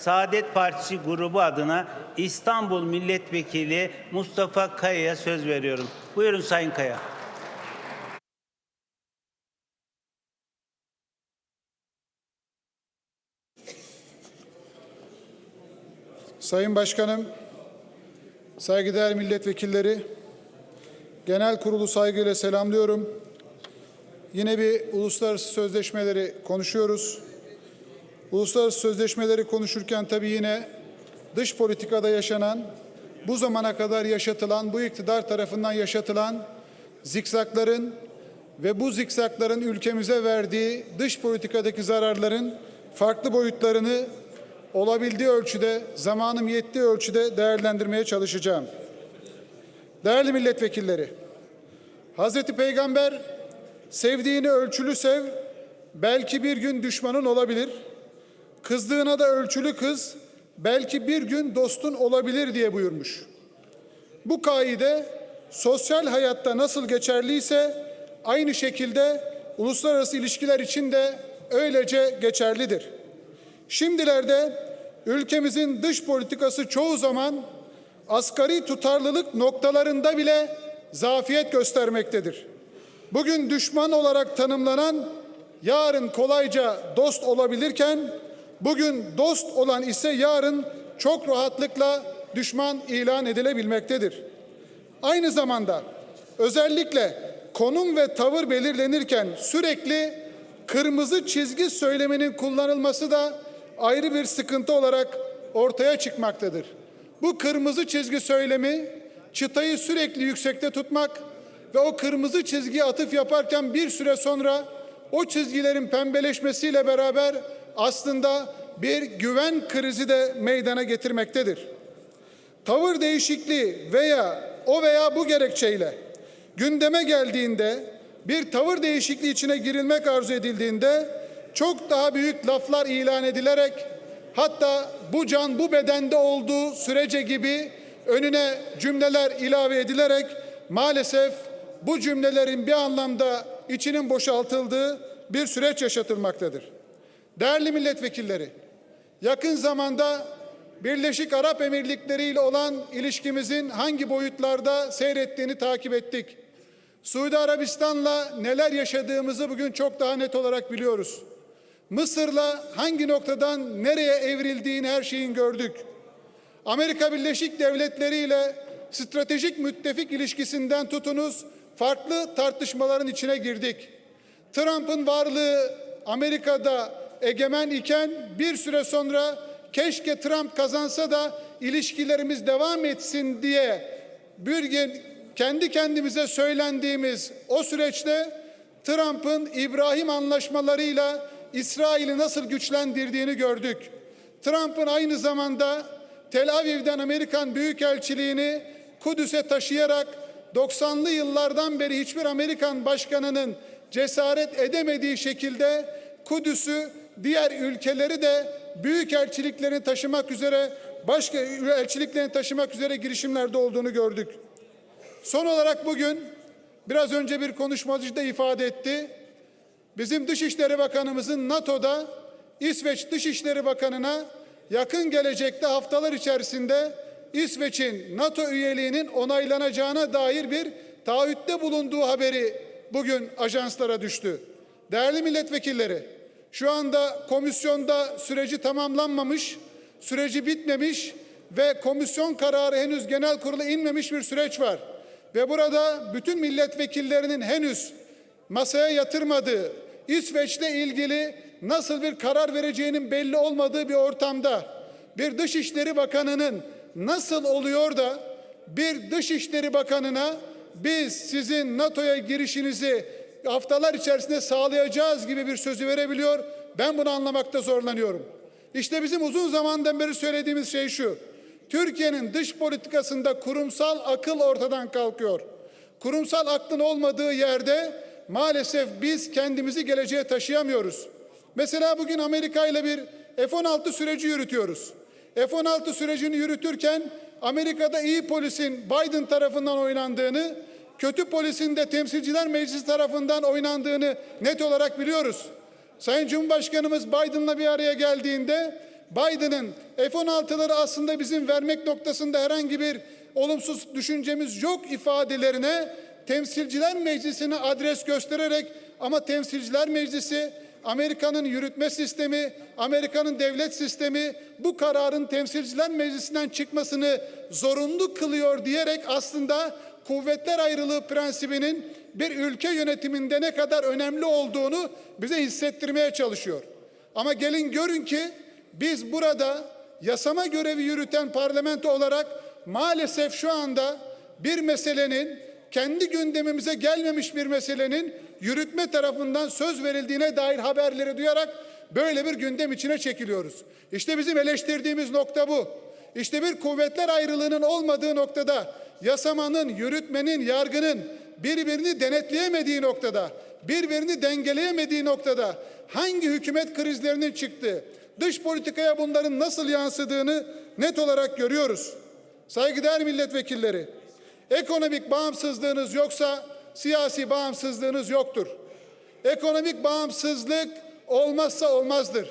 Saadet Partisi grubu adına İstanbul Milletvekili Mustafa Kaya'ya söz veriyorum. Buyurun Sayın Kaya. Sayın Başkanım, saygıdeğer milletvekilleri, genel kurulu saygıyla selamlıyorum. Yine bir uluslararası sözleşmeleri konuşuyoruz. Uluslararası sözleşmeleri konuşurken tabii yine dış politikada yaşanan, bu zamana kadar yaşatılan, bu iktidar tarafından yaşatılan zikzakların ve bu zikzakların ülkemize verdiği dış politikadaki zararların farklı boyutlarını olabildiği ölçüde, zamanım yettiği ölçüde değerlendirmeye çalışacağım. Değerli milletvekilleri, Hazreti Peygamber sevdiğini ölçülü sev, belki bir gün düşmanın olabilir. Kızdığına da ölçülü kız, belki bir gün dostun olabilir diye buyurmuş. Bu kaide sosyal hayatta nasıl geçerliyse aynı şekilde uluslararası ilişkiler için de öylece geçerlidir. Şimdilerde ülkemizin dış politikası çoğu zaman asgari tutarlılık noktalarında bile zafiyet göstermektedir. Bugün düşman olarak tanımlanan yarın kolayca dost olabilirken bugün dost olan ise yarın çok rahatlıkla düşman ilan edilebilmektedir. Aynı zamanda özellikle konum ve tavır belirlenirken sürekli kırmızı çizgi söyleminin kullanılması da ayrı bir sıkıntı olarak ortaya çıkmaktadır. Bu kırmızı çizgi söylemi çıtayı sürekli yüksekte tutmak ve o kırmızı çizgiye atıf yaparken bir süre sonra o çizgilerin pembeleşmesiyle beraber aslında bir güven krizi de meydana getirmektedir. Tavır değişikliği veya o veya bu gerekçeyle gündeme geldiğinde bir tavır değişikliği içine girilmek arzu edildiğinde çok daha büyük laflar ilan edilerek hatta bu can bu bedende olduğu sürece gibi önüne cümleler ilave edilerek maalesef bu cümlelerin bir anlamda içinin boşaltıldığı bir süreç yaşatılmaktadır. Değerli milletvekilleri, yakın zamanda Birleşik Arap Emirlikleri ile olan ilişkimizin hangi boyutlarda seyrettiğini takip ettik. Suudi Arabistan'la neler yaşadığımızı bugün çok daha net olarak biliyoruz. Mısır'la hangi noktadan nereye evrildiğini her şeyin gördük. Amerika Birleşik Devletleri ile stratejik müttefik ilişkisinden tutunuz farklı tartışmaların içine girdik. Trump'ın varlığı Amerika'da egemen iken bir süre sonra keşke Trump kazansa da ilişkilerimiz devam etsin diye bir gün kendi kendimize söylendiğimiz o süreçte Trump'ın İbrahim anlaşmalarıyla İsrail'i nasıl güçlendirdiğini gördük. Trump'ın aynı zamanda Tel Aviv'den Amerikan Büyükelçiliğini Kudüs'e taşıyarak 90'lı yıllardan beri hiçbir Amerikan başkanının cesaret edemediği şekilde Kudüs'ü diğer ülkeleri de büyük elçiliklerini taşımak üzere başka elçiliklerini taşımak üzere girişimlerde olduğunu gördük. Son olarak bugün biraz önce bir konuşmacı da ifade etti. Bizim Dışişleri Bakanımızın NATO'da İsveç Dışişleri Bakanı'na yakın gelecekte haftalar içerisinde İsveç'in NATO üyeliğinin onaylanacağına dair bir taahhütte bulunduğu haberi bugün ajanslara düştü. Değerli milletvekilleri, şu anda komisyonda süreci tamamlanmamış, süreci bitmemiş ve komisyon kararı henüz genel kurula inmemiş bir süreç var. Ve burada bütün milletvekillerinin henüz masaya yatırmadığı, İsveç'le ilgili nasıl bir karar vereceğinin belli olmadığı bir ortamda bir Dışişleri Bakanı'nın nasıl oluyor da bir Dışişleri Bakanı'na biz sizin NATO'ya girişinizi haftalar içerisinde sağlayacağız gibi bir sözü verebiliyor. Ben bunu anlamakta zorlanıyorum. İşte bizim uzun zamandan beri söylediğimiz şey şu. Türkiye'nin dış politikasında kurumsal akıl ortadan kalkıyor. Kurumsal aklın olmadığı yerde maalesef biz kendimizi geleceğe taşıyamıyoruz. Mesela bugün Amerika ile bir F-16 süreci yürütüyoruz. F-16 sürecini yürütürken Amerika'da iyi polisin Biden tarafından oynandığını, kötü polisin de temsilciler meclisi tarafından oynandığını net olarak biliyoruz. Sayın Cumhurbaşkanımız Biden'la bir araya geldiğinde Biden'ın F-16'ları aslında bizim vermek noktasında herhangi bir olumsuz düşüncemiz yok ifadelerine Temsilciler Meclisi'ne adres göstererek ama Temsilciler Meclisi Amerika'nın yürütme sistemi, Amerika'nın devlet sistemi bu kararın Temsilciler Meclisi'nden çıkmasını zorunlu kılıyor diyerek aslında kuvvetler ayrılığı prensibinin bir ülke yönetiminde ne kadar önemli olduğunu bize hissettirmeye çalışıyor. Ama gelin görün ki biz burada yasama görevi yürüten parlamento olarak maalesef şu anda bir meselenin kendi gündemimize gelmemiş bir meselenin yürütme tarafından söz verildiğine dair haberleri duyarak böyle bir gündem içine çekiliyoruz. İşte bizim eleştirdiğimiz nokta bu. İşte bir kuvvetler ayrılığının olmadığı noktada yasamanın, yürütmenin, yargının birbirini denetleyemediği noktada, birbirini dengeleyemediği noktada hangi hükümet krizlerinin çıktığı, dış politikaya bunların nasıl yansıdığını net olarak görüyoruz. Saygıdeğer milletvekilleri, ekonomik bağımsızlığınız yoksa siyasi bağımsızlığınız yoktur. Ekonomik bağımsızlık olmazsa olmazdır.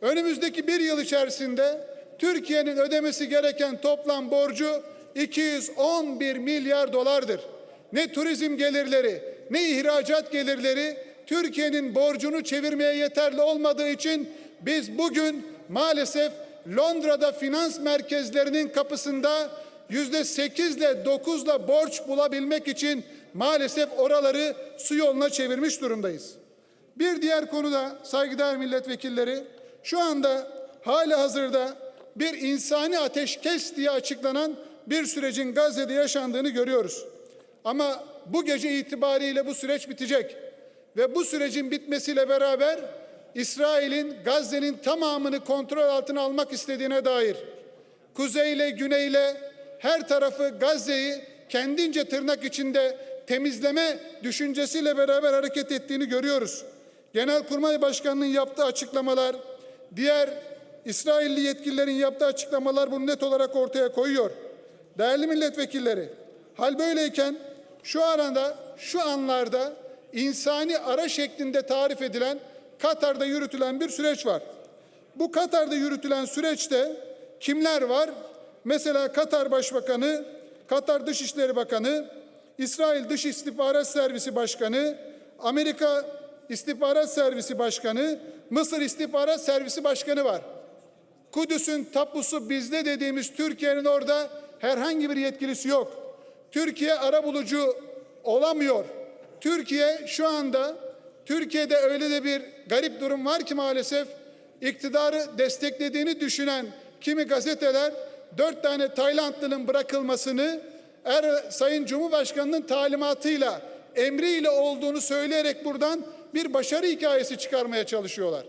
Önümüzdeki bir yıl içerisinde Türkiye'nin ödemesi gereken toplam borcu 211 milyar dolardır. Ne turizm gelirleri ne ihracat gelirleri Türkiye'nin borcunu çevirmeye yeterli olmadığı için biz bugün maalesef Londra'da finans merkezlerinin kapısında yüzde sekizle dokuzla borç bulabilmek için maalesef oraları su yoluna çevirmiş durumdayız. Bir diğer konuda saygıdeğer milletvekilleri şu anda hala hazırda bir insani ateşkes diye açıklanan bir sürecin Gazze'de yaşandığını görüyoruz. Ama bu gece itibariyle bu süreç bitecek ve bu sürecin bitmesiyle beraber İsrail'in Gazze'nin tamamını kontrol altına almak istediğine dair kuzeyle güneyle her tarafı Gazze'yi kendince tırnak içinde temizleme düşüncesiyle beraber hareket ettiğini görüyoruz. Genelkurmay Başkanı'nın yaptığı açıklamalar, diğer İsrailli yetkililerin yaptığı açıklamalar bunu net olarak ortaya koyuyor. Değerli milletvekilleri, hal böyleyken şu arada, şu anlarda insani ara şeklinde tarif edilen Katar'da yürütülen bir süreç var. Bu Katar'da yürütülen süreçte kimler var? Mesela Katar Başbakanı, Katar Dışişleri Bakanı, İsrail Dış İstihbarat Servisi Başkanı, Amerika İstihbarat Servisi Başkanı, Mısır İstihbarat Servisi Başkanı var. Kudüs'ün tapusu bizde dediğimiz Türkiye'nin orada herhangi bir yetkilisi yok. Türkiye arabulucu olamıyor. Türkiye şu anda Türkiye'de öyle de bir garip durum var ki maalesef iktidarı desteklediğini düşünen kimi gazeteler dört tane Taylandlının bırakılmasını er, Sayın Cumhurbaşkanı'nın talimatıyla emriyle olduğunu söyleyerek buradan bir başarı hikayesi çıkarmaya çalışıyorlar.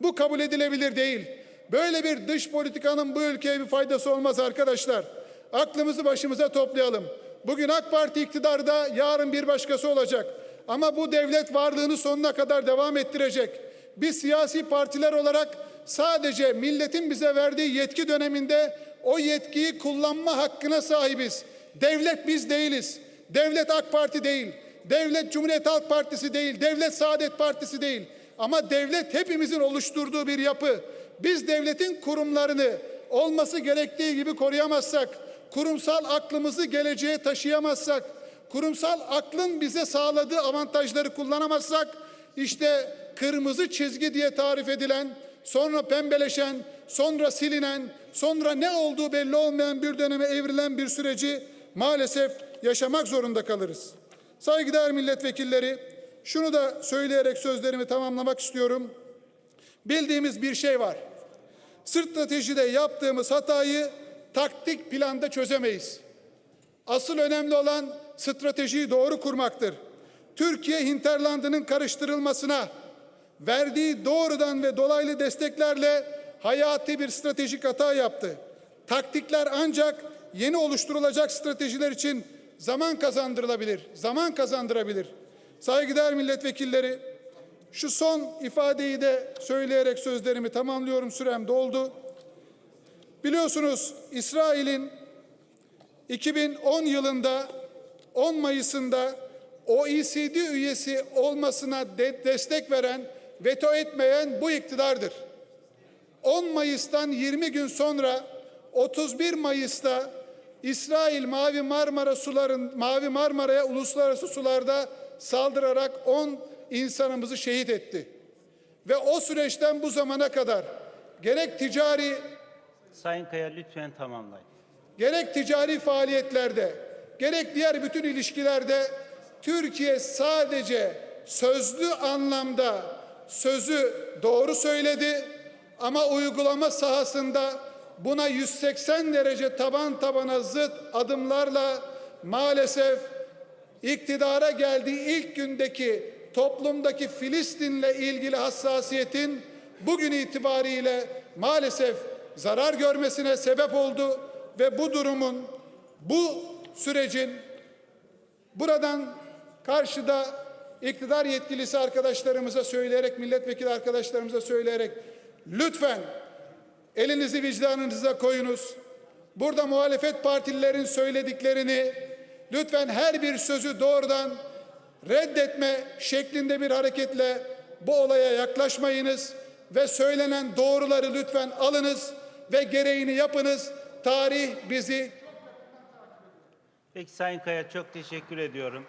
Bu kabul edilebilir değil. Böyle bir dış politikanın bu ülkeye bir faydası olmaz arkadaşlar. Aklımızı başımıza toplayalım. Bugün AK Parti iktidarda, yarın bir başkası olacak. Ama bu devlet varlığını sonuna kadar devam ettirecek. Biz siyasi partiler olarak sadece milletin bize verdiği yetki döneminde o yetkiyi kullanma hakkına sahibiz. Devlet biz değiliz. Devlet AK Parti değil. Devlet Cumhuriyet Halk Partisi değil. Devlet Saadet Partisi değil. Ama devlet hepimizin oluşturduğu bir yapı. Biz devletin kurumlarını olması gerektiği gibi koruyamazsak, kurumsal aklımızı geleceğe taşıyamazsak, kurumsal aklın bize sağladığı avantajları kullanamazsak, işte kırmızı çizgi diye tarif edilen, sonra pembeleşen, sonra silinen, sonra ne olduğu belli olmayan bir döneme evrilen bir süreci maalesef yaşamak zorunda kalırız. Saygıdeğer milletvekilleri, şunu da söyleyerek sözlerimi tamamlamak istiyorum. Bildiğimiz bir şey var. Stratejide yaptığımız hatayı taktik planda çözemeyiz. Asıl önemli olan stratejiyi doğru kurmaktır. Türkiye hinterlandının karıştırılmasına verdiği doğrudan ve dolaylı desteklerle hayati bir stratejik hata yaptı. Taktikler ancak yeni oluşturulacak stratejiler için zaman kazandırılabilir, zaman kazandırabilir. Saygıdeğer milletvekilleri, şu son ifadeyi de söyleyerek sözlerimi tamamlıyorum. Sürem doldu. Biliyorsunuz İsrail'in 2010 yılında 10 Mayıs'ında OECD üyesi olmasına de destek veren, veto etmeyen bu iktidardır. 10 Mayıs'tan 20 gün sonra 31 Mayıs'ta İsrail Mavi Marmara suların Mavi Marmara'ya uluslararası sularda saldırarak 10 insanımızı şehit etti. Ve o süreçten bu zamana kadar gerek ticari Sayın Kaya lütfen tamamlayın. gerek ticari faaliyetlerde, gerek diğer bütün ilişkilerde Türkiye sadece sözlü anlamda sözü doğru söyledi ama uygulama sahasında buna 180 derece taban tabana zıt adımlarla maalesef iktidara geldiği ilk gündeki toplumdaki Filistin'le ilgili hassasiyetin bugün itibariyle maalesef zarar görmesine sebep oldu ve bu durumun, bu sürecin buradan karşıda iktidar yetkilisi arkadaşlarımıza söyleyerek, milletvekili arkadaşlarımıza söyleyerek lütfen elinizi vicdanınıza koyunuz. Burada muhalefet partililerin söylediklerini lütfen her bir sözü doğrudan reddetme şeklinde bir hareketle bu olaya yaklaşmayınız ve söylenen doğruları lütfen alınız ve gereğini yapınız. Tarih bizi Peki Sayın Kaya çok teşekkür ediyorum.